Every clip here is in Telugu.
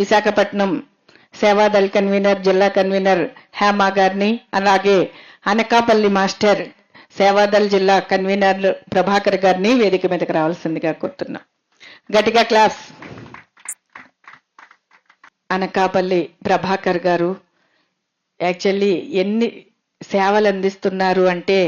విశాఖపట్నం సేవాదల్ కన్వీనర్ జిల్లా కన్వీనర్ హేమా గారిని అలాగే అనకాపల్లి మాస్టర్ సేవాదల్ జిల్లా కన్వీనర్ ప్రభాకర్ గారిని వేదిక మీదకి రావాల్సిందిగా కోరుతున్నా. గట్టిగా క్లాస్. అనకాపల్లి ప్రభాకర్ గారు యాక్చువల్లీ ఎన్ని సేవలు అందిస్తున్నారు అంటే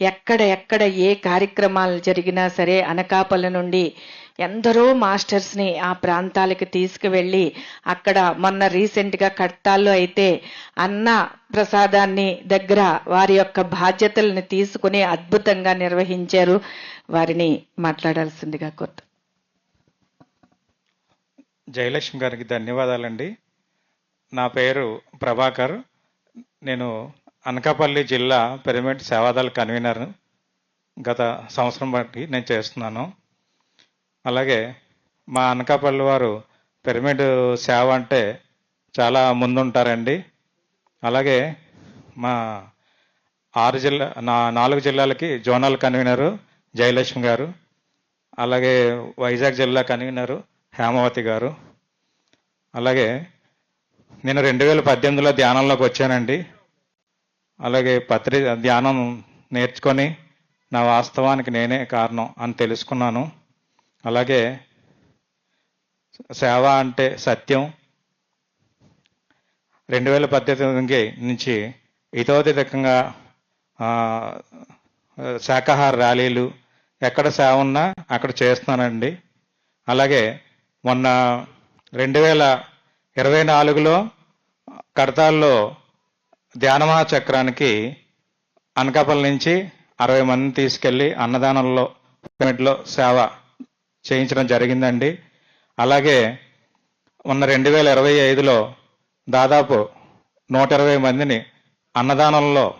ఎక్కడ ఎక్కడ ఏ కార్యక్రమాలు జరిగినా సరే అనకాపల్లి నుండి ఎందరో మాస్టర్స్ని ఆ ప్రాంతాలకి తీసుకువెళ్ళి అక్కడ మొన్న రీసెంట్గా కట్టాల్లో అయితే అన్న ప్రసాదాన్ని దగ్గర వారి యొక్క బాధ్యతలను తీసుకుని అద్భుతంగా నిర్వహించారు. వారిని మాట్లాడాల్సిందిగా కోరుతూ జయలక్ష్మి గారికి ధన్యవాదాలండి. నా పేరు ప్రభాకర్. నేను అనకాపల్లి జిల్లా పిరమిడ్ సేవాదాల కన్వీనర్ గత సంవత్సరం బట్టి నేను చేస్తున్నాను. అలాగే మా అనకాపల్లి వారు పిరమిడ్ సేవ అంటే చాలా ముందుంటారండి. అలాగే మా ఆరు జిల్లా నా నాలుగు జిల్లాలకి జోనల్ కన్వీనరు జయలక్ష్మి గారు అలాగే వైజాగ్ జిల్లా కన్వీనరు హేమావతి గారు. అలాగే నేను రెండు వేల పద్దెనిమిదిలో ధ్యానంలోకి వచ్చానండి. అలాగే పత్రి ధ్యానం నేర్చుకొని నా వాస్తవానికి నేనే కారణం అని తెలుసుకున్నాను. అలాగే సేవ అంటే సత్యం. రెండు వేల పద్దెనిమిది నుంచి ఇతోధికంగా ఆ, శాకాహార ర్యాలీలు ఎక్కడ సేవ ఉన్నా అక్కడ చేస్తున్నానండి. అలాగే మొన్న రెండు వేల ఇరవై నాలుగులో కడతాల్లో ధ్యానమహా చక్రానికి అనకాపల్లి నుంచి అరవై మందిని తీసుకెళ్ళి అన్నదానంలో పిరమిడ్లో సేవ చేయించడం జరిగిందండి. అలాగే ఉన్న రెండు వేల ఇరవై ఐదులో దాదాపు నూట ఇరవై మందిని అన్నదానంలో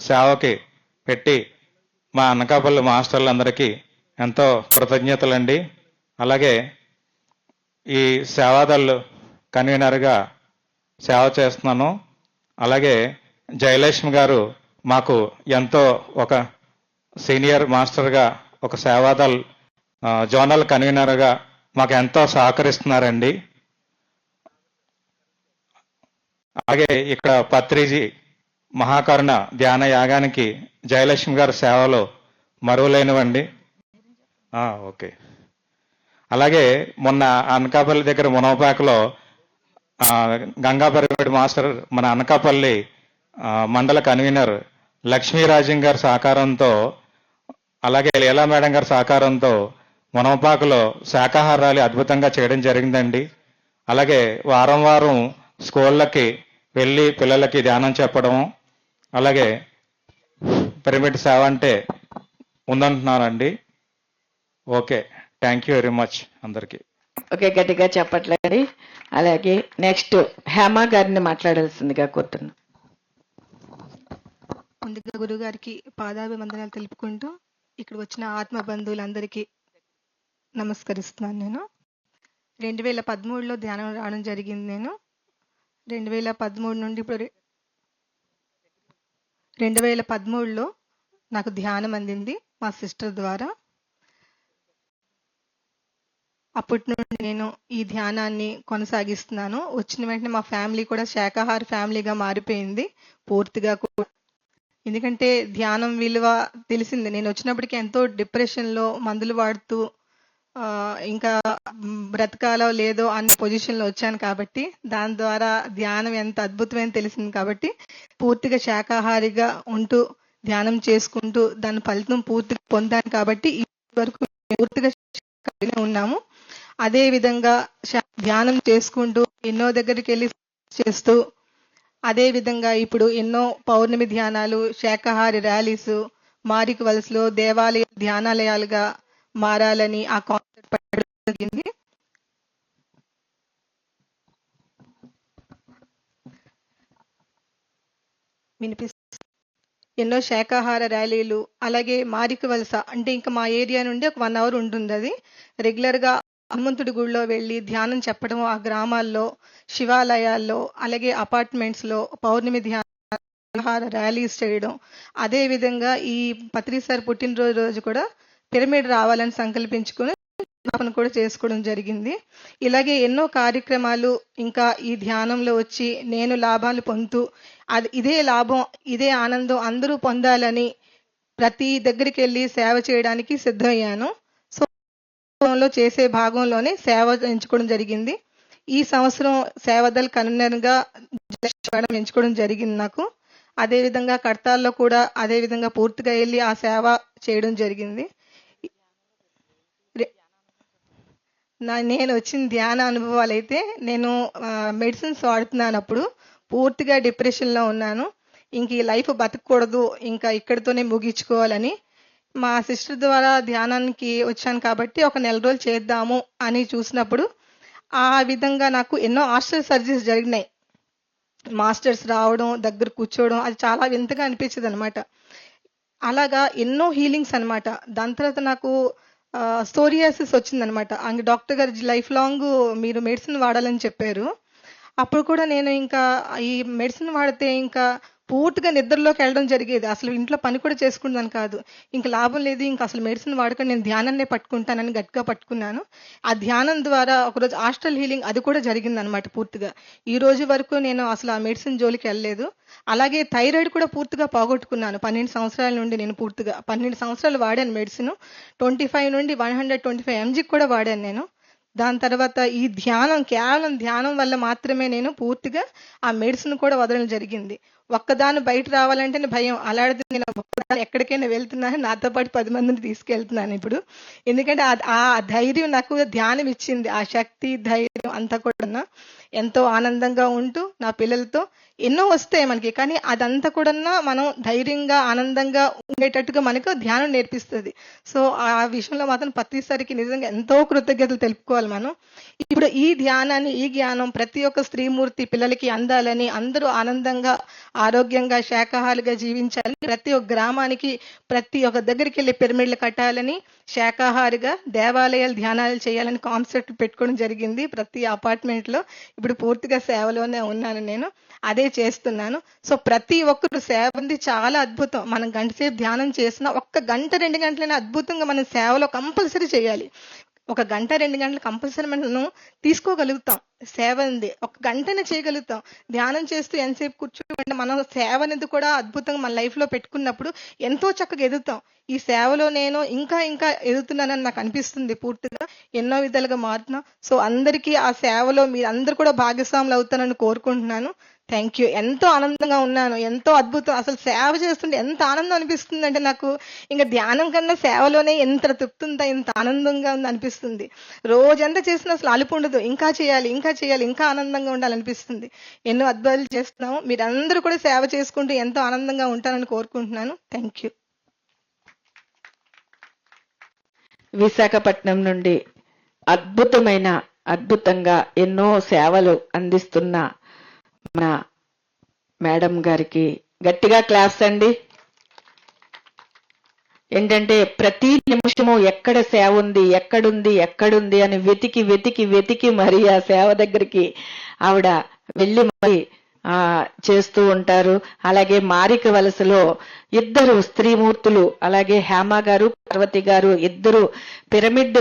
సేవకి పెట్టి మా అనకాపల్లి మాస్టర్లందరికీ ఎంతో కృతజ్ఞతలండి. అలాగే ఈ సేవాదళ్ళు కన్వీనర్గా సేవ చేస్తున్నాను. అలాగే జయలక్ష్మి గారు మాకు ఎంతో ఒక సీనియర్ మాస్టర్గా ఒక సేవాదల్ జోనల్ కన్వీనర్గా మాకు ఎంతో సహకరిస్తున్నారండి. అలాగే ఇక్కడ పత్రిజీ మహాకరుణ ధ్యాన యాగానికి జయలక్ష్మి గారి సేవలు మరువలేనివండి. ఓకే. అలాగే మొన్న అనకాపల్లి దగ్గర మునవపాకలో ఆ, గంగాపరివేడి మాస్టర్ మన అనకాపల్లి మండల కన్వీనర్ లక్ష్మీరాజం గారి సహకారంతో అలాగే లీలా మేడం గారి సహకారంతో మునవపాకలో శాకాహార ర్యాలీ అద్భుతంగా చేయడం జరిగిందండి. అలాగే వారం వారం స్కూళ్ళకి వెళ్ళి పిల్లలకి ధ్యానం చెప్పడం అలాగే పిరమిడ్ సేవ అంటే ఉందంటున్నానండి. Okay thank you very much అందరికీ. ఓకే గట్టిగా చెప్పట్లేండి అలాగే నెక్స్ట్ హేమ గారిని మాట్లాడాల్సిందిగా కోరుతున్నాం ముందుగా గురుగారికి పాదాభివందనాలు తెలుపుకుంటూ ఇక్కడ వచ్చిన ఆత్మ బంధువులందరికీ నమస్కరిస్తున్నాను నేను. రెండు వేల పదమూడులో ధ్యానం రావడం జరిగింది నేను. రెండు వేల పదమూడు నుండి ఇప్పుడు రె- రెండు వేల పదమూడులో నాకు ధ్యానం అందింది మా సిస్టర్ ద్వారా. అప్పటి నుండి నేను ఈ ధ్యానాన్ని కొనసాగిస్తున్నాను. వచ్చిన వెంటనే మా ఫ్యామిలీ కూడా శాకాహార ఫ్యామిలీగా మారిపోయింది పూర్తిగా కూడా. ఎందుకంటే ధ్యానం విలువ తెలిసింది. నేను వచ్చినప్పటికీ ఎంతో డిప్రెషన్లో మందులు వాడుతూ ఇంకా బ్రతకాలో లేదో అనే పొజిషన్లో వచ్చాను కాబట్టి దాని ద్వారా ధ్యానం ఎంత అద్భుతమైన తెలిసింది కాబట్టి పూర్తిగా శాకాహారిగా ఉంటూ ధ్యానం చేసుకుంటూ దాని ఫలితం పూర్తిగా పొందాను కాబట్టి వరకు పూర్తిగా ఉన్నాము. అదే విధంగా శా- ధ్యానం చేసుకుంటూ ఎన్నో దగ్గరికి వెళ్ళి చేస్తూ అదే విధంగా ఇప్పుడు ఎన్నో పౌర్ణమి ధ్యానాలు శాకాహారి ర్యాలీస్ మారిక వలసలో దేవాలయ ధ్యానాలయాలుగా మారాలని ఆ కాన్సెప్ట్ జరిగింది ఎన్నో శాకాహార ర్యాలీలు అలాగే మారిక వలస అంటే ఇంకా మా ఏరియా నుండి ఒక వన్ అవర్ ఉంటుంది అది. రెగ్యులర్గా హనుమంతుడి గుడిలో వెళ్ళి ధ్యానం చెప్పడం ఆ గ్రామాల్లో శివాలయాల్లో అలాగే అపార్ట్మెంట్స్లో పౌర్ణమి ధ్యాన ర్యాలీస్ చేయడం. అదే విధంగా ఈ పత్రిసార్ పుట్టినరోజు రోజు కూడా పిరమిడ్ రావాలని సంకల్పించుకుని జ్ఞాపన కూడా చేసుకోవడం జరిగింది. ఇలాగే ఎన్నో కార్యక్రమాలు ఇంకా ఈ ధ్యానంలో వచ్చి నేను లాభాలు పొందుతూ అది ఇదే లాభం ఇదే ఆనందం అందరూ పొందాలని ప్రతి దగ్గరికి వెళ్ళి సేవ చేయడానికి సిద్ధమయ్యాను. సో చేసే భాగంలోనే సేవ ఎంచుకోవడం జరిగింది. ఈ సంవత్సరం సేవదల్ కన్వీనర్గా మేడం ఎంచుకోవడం జరిగింది నాకు. అదేవిధంగా కడతాల్లో కూడా అదే విధంగా పూర్తిగా వెళ్ళి ఆ సేవ చేయడం జరిగింది రె- నా నేను వచ్చిన ధ్యాన అనుభవాలు అయితే నేను మెడిసిన్స్ వాడుతున్నాను అప్పుడు. పూర్తిగా డిప్రెషన్లో ఉన్నాను. ఇంక ఈ లైఫ్ బతకూడదు ఇంకా ఇక్కడితోనే ముగించుకోవాలని మా సిస్టర్ ద్వారా ధ్యానానికి వచ్చాను కాబట్టి ఒక నెల రోజులు చేద్దాము అని చూసినప్పుడు ఆ విధంగా నాకు ఎన్నో హాస్టల్ సర్జరీస్ జరిగినాయి. మాస్టర్స్ రావడం దగ్గర కూర్చోవడం అది చాలా వింతగా అనిపించేది అనమాట అలాగా ఎన్నో హీలింగ్స్ అనమాట దాని తర్వాత నాకు సోరియాసిస్ వచ్చిందనమాట. అండ్ డాక్టర్ గారు లైఫ్ లాంగ్ మీరు మెడిసిన్ వాడాలని చెప్పారు. అప్పుడు కూడా నేను ఇంకా ఈ మెడిసిన్ వాడితే ఇంకా పూర్తిగా నిద్రలోకి వెళ్ళడం జరిగేది. అసలు ఇంట్లో పని కూడా చేసుకున్నాను కాదు. ఇంకా లాభం లేదు. ఇంకా అసలు మెడిసిన్ వాడకుండా నేను ధ్యానాన్నే పట్టుకుంటానని గట్టిగా పట్టుకున్నాను. ఆ ధ్యానం ద్వారా ఒకరోజు హాస్టల్ హీలింగ్ అది కూడా జరిగింది అనమాట పూర్తిగా. ఈ రోజు వరకు నేను అసలు ఆ మెడిసిన్ జోలికి వెళ్ళలేదు. అలాగే థైరాయిడ్ కూడా పూర్తిగా పోగొట్టుకున్నాను. పన్నెండు సంవత్సరాల నుండి నేను పూర్తిగా. పన్నెండు సంవత్సరాలు వాడాను మెడిసిన్. ట్వంటీ ఫైవ్ నుండి వన్ హండ్రెడ్ ట్వంటీ ఫైవ్ ఎంజీకి కూడా వాడాను నేను. దాని తర్వాత ఈ ధ్యానం కేవలం ధ్యానం వల్ల మాత్రమే నేను పూర్తిగా ఆ మెడిసిన్ కూడా వదలడం జరిగింది. ఒక్కదాని బయట రావాలంటే భయం. అలాంటిది నేను ఒక్కదాన్ని ఎక్కడికైనా వెళ్తున్నాను నాతో పాటు పది మందిని తీసుకెళ్తున్నాను ఇప్పుడు. ఎందుకంటే ఆ- ఆ ధైర్యం నాకు ధ్యానం ఇచ్చింది. ఆ శక్తి ధైర్యం అంతా కూడా ఎంతో ఆనందంగా ఉంటూ నా పిల్లలతో ఎన్నో వస్తాయి మనకి. కానీ అదంతా కూడా మనం ధైర్యంగా ఆనందంగా ఉండేటట్టుగా మనకు ధ్యానం నేర్పిస్తుంది. సో ఆ విషయంలో మాత్రం ప్రతిసారికి నిజంగా ఎంతో కృతజ్ఞతలు తెలుపుకోవాలి మనం. ఇప్పుడు ఈ ధ్యానాన్ని ఈ జ్ఞానం ప్రతి ఒక్క స్త్రీమూర్తి పిల్లలకి అందాలని అందరూ ఆనందంగా ఆరోగ్యంగా శాఖాహారులుగా జీవించాలని ప్రతి ఒక్క గ్రామానికి ప్రతి ఒక్క దగ్గరికి వెళ్ళి పిరమిడ్లు కట్టాలని శాకాహారిగా దేవాలయాలు ధ్యానాలు చేయాలని కాన్సెప్ట్ పెట్టుకోవడం జరిగింది. ప్రతి అపార్ట్మెంట్లో ఇప్పుడు పూర్తిగా సేవలోనే ఉన్నాను నేను. అదే చేస్తున్నాను. సో ప్రతి ఒక్కరు సేవ ఉంది చాలా అద్భుతం. మనం గంటసేపు ధ్యానం చేసిన ఒక్క గంట రెండు గంటలైనా అద్భుతంగా మనం సేవలో కంపల్సరీ చేయాలి. ఒక గంట రెండు గంటలు కంపల్సరీ మనం తీసుకోగలుగుతాం సేవ ఉంది ఒక గంటనే చేయగలుగుతాం. ధ్యానం చేస్తూ ఎంతసేపు కూర్చోమంటే మనం సేవ అనేది కూడా అద్భుతంగా మన లైఫ్లో పెట్టుకున్నప్పుడు ఎంతో చక్కగా ఎదుగుతాం. ఈ సేవలో నేను ఇంకా ఇంకా ఎదుగుతున్నానని నాకు అనిపిస్తుంది పూర్తిగా. ఎన్నో విధాలుగా మారుతున్నా. సో అందరికీ ఆ సేవలో మీరు అందరు కూడా భాగస్వాములు అవుతానని కోరుకుంటున్నాను. థ్యాంక్ యూ ఎంతో ఆనందంగా ఉన్నాను. ఎంతో అద్భుతం. అసలు సేవ చేస్తుంటే ఎంత ఆనందం అనిపిస్తుంది అంటే నాకు ఇంకా ధ్యానం కన్నా సేవలోనే ఎంత తృప్తి ఉందా ఎంత ఆనందంగా ఉంది అనిపిస్తుంది. రోజంతా చేసిన అసలు అలుపు ఉండదు. ఇంకా చేయాలి ఇంకా చేయాలి ఇంకా ఆనందంగా ఉండాలనిపిస్తుంది. ఎన్నో అద్భుతాలు చేస్తున్నాము. మీరందరూ కూడా సేవ చేసుకుంటూ ఎంతో ఆనందంగా ఉంటారని కోరుకుంటున్నాను. థ్యాంక్ యూ విశాఖపట్నం నుండి అద్భుతమైన అద్భుతంగా ఎన్నో సేవలు అందిస్తున్న మన మేడం గారికి గట్టిగా క్లాస్ అండి. ఏంటంటే ప్రతి నిమిషము ఎక్కడ సేవ ఉంది ఎక్కడుంది ఎక్కడుంది అని వెతికి వెతికి వెతికి మరి ఆ సేవ దగ్గరికి ఆవిడ వెళ్ళి మరి చేస్తూ ఉంటారు. అలాగే మారిక వలసలో ఇద్దరు స్త్రీమూర్తులు అలాగే హేమ గారు పార్వతి గారు ఇద్దరు పిరమిడ్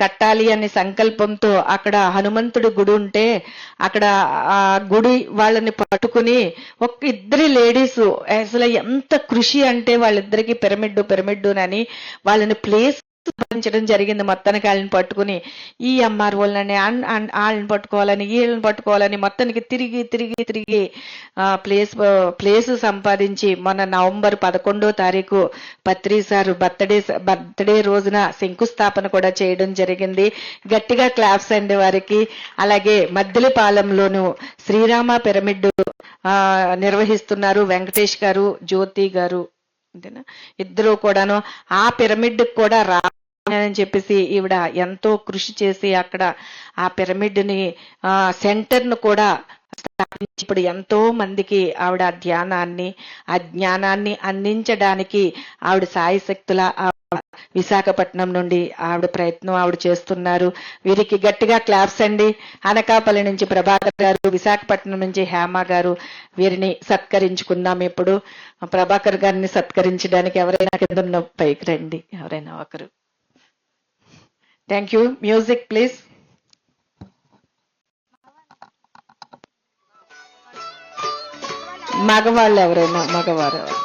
కట్టాలి అనే సంకల్పంతో అక్కడ హనుమంతుడి గుడి ఉంటే అక్కడ ఆ గుడి వాళ్ళని పట్టుకుని ఒక ఇద్దరి లేడీస్ అసలు ఎంత కృషి అంటే వాళ్ళిద్దరికి పిరమిడ్ పిరమిడ్ అని వాళ్ళని ప్లేస్ భరించడం జరిగింది. మొత్తానికి వాళ్ళని పట్టుకుని ఈ ఎంఆర్ఓలని వాళ్ళని పట్టుకోవాలని వీళ్ళని పట్టుకోవాలని మొత్తానికి తిరిగి తిరిగి తిరిగి ప్లేస్ ప్లేస్ సంపాదించి మొన్న నవంబర్ పదకొండో తారీఖు పత్రి సారు బర్త్డే బర్త్డే రోజున శంకుస్థాపన కూడా చేయడం జరిగింది. గట్టిగా క్లాప్స్ అండి వారికి. అలాగే మద్దెలపాలెంలోను శ్రీరామ పిరమిడ్ నిర్వహిస్తున్నారు వెంకటేష్ గారు జ్యోతి గారు. అంతేనా? ఇద్దరు కూడాను ఆ పిరమిడ్ కూడా రా అని చెప్పేసి ఈవిడ ఎంతో కృషి చేసి అక్కడ ఆ పిరమిడ్ని ఆ సెంటర్ను కూడా ఇప్పుడు ఎంతో మందికి ఆవిడ ధ్యానాన్ని ఆ జ్ఞానాన్ని అందించడానికి ఆవిడ సాయి శక్తుల విశాఖపట్నం నుండి ఆవిడ ప్రయత్నం ఆవిడ చేస్తున్నారు. వీరికి గట్టిగా క్లాప్స్ అండి. అనకాపల్లి నుంచి ప్రభాకర్ గారు విశాఖపట్నం నుంచి హేమ గారు వీరిని సత్కరించుకుందాం ఇప్పుడు. ప్రభాకర్ గారిని సత్కరించడానికి ఎవరైనా కింద పైకి రండి. ఎవరైనా ఒకరు. థ్యాంక్ యూ మ్యూజిక్ ప్లీజ్ మగవాళ్ళు ఎవరైనా మగవారు ఎవరు?